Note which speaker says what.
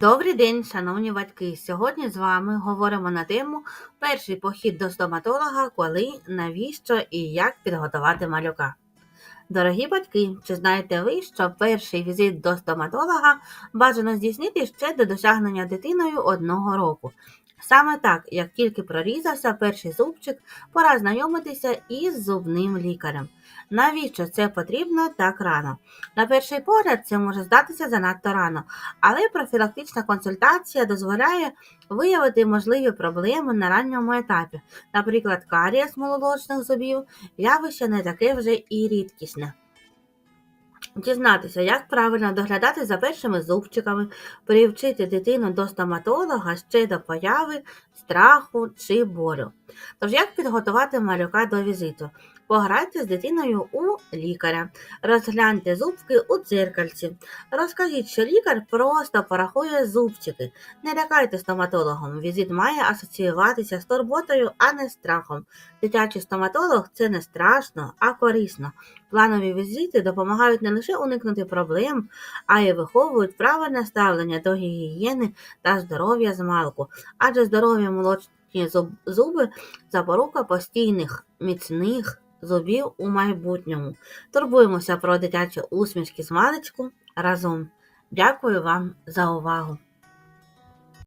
Speaker 1: Добрий день, шановні батьки! Сьогодні з вами говоримо на тему перший похід до стоматолога, коли, навіщо і як підготувати малюка. Дорогі батьки, чи знаєте ви, що перший візит до стоматолога бажано здійснити ще до досягнення дитиною одного року? Саме так, як тільки прорізався перший зубчик, пора знайомитися із зубним лікарем. Навіщо це потрібно так рано? На перший погляд, це може здатися занадто рано, але профілактична консультація дозволяє виявити можливі проблеми на ранньому етапі, наприклад, карієс молодочних зубів, явище не таке вже і рідкісне. Дізнатися, як правильно доглядати за першими зубчиками, привчити дитину до стоматолога ще до появи страху чи болю. Тож, як підготувати малюка до візиту? Пограйте з дитиною у лікаря, розгляньте зубки у дзеркальці. Розкажіть, що лікар просто порахує зубчики. Не лякайте стоматологом. Візит має асоціюватися з турботою, а не страхом. Дитячий стоматолог це не страшно, а корисно. Планові візити допомагають не лише уникнути проблем, а й виховують правильне ставлення до гігієни та здоров'я змалку, адже здорові молочні зуб- зуби запорука постійних міцних зубів у майбутньому. Турбуємося про дитячі усмішки з маличку разом. Дякую вам за увагу!